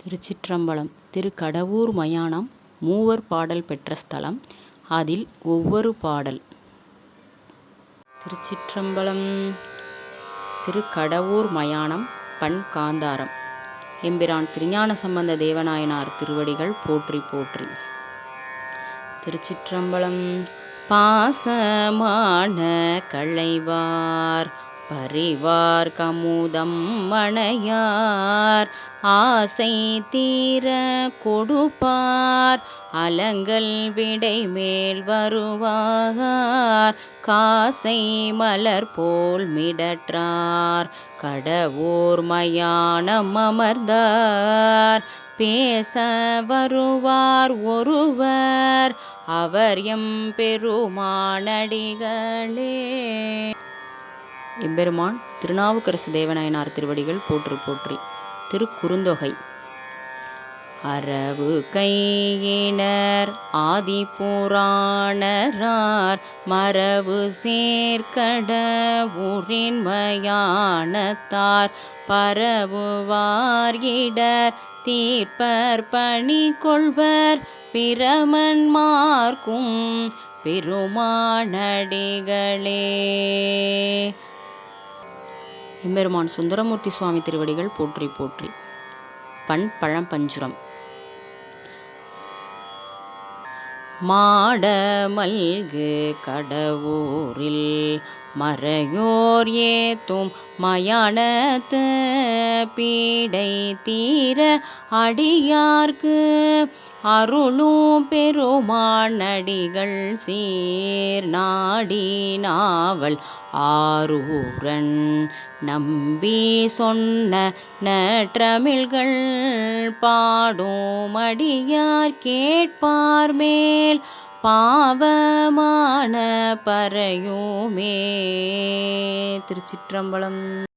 திருச்சிற்றம்பலம் திருக்கடவூர் மயானம் மூவர் பாடல் பெற்ற ஸ்தலம். அதில் ஒவ்வொரு பாடல். திருச்சிற்றம்பலம் திருக்கடவூர் மயானம் பண் காந்தாரம். எம்பிரான் திருஞான சம்பந்த தேவநாயனார் திருவடிகள் போற்றி போற்றி. திருச்சிற்றம்பலம் பாசமான களைவார் பரிவார் கமுதம் மணையார் ஆசை தீர கொடுப்பார். அலங்கல் விடை மேல் வருவார் காசை மலர் போல் மிடற்றார். கடவுர் மயானம் அமர்ந்தார். பேச வருவார் ஒருவர். அவர் எம் பெருமானடிகளே. எம்பெருமான் திருநாவுக்கரசு தேவநாயனார் திருவடிகள் போற்று போற்றி. திருக்குறுந்தொகை. அரவு கையினர் ஆதிபுராணரார் மரபு சேர்க்கட ஊரின் பரவுவார் இடர் தீர்ப்பர் பணி கொள்வர் பிரமன்மார்க்கும் பெருமானடிகளே. எம்பெருமான் சுந்தரமூர்த்தி சுவாமி திருவடிகள் போற்றி போற்றி. பண் மாட மாடமல்கு கடவூரில் மறையோர் ஏத்தும் மயானத்து பீடை தீர அடியார்க்கு அருளும் பெருமானடிகள் சீர் நாடி நாவல் ஆரூரன் நம்பி சொன்ன நற்றமிழ்கள் பாடும் அடியார் கேட்பார் மேல் பாவமான பறையுமே. திருச்சிற்றம்பலம்.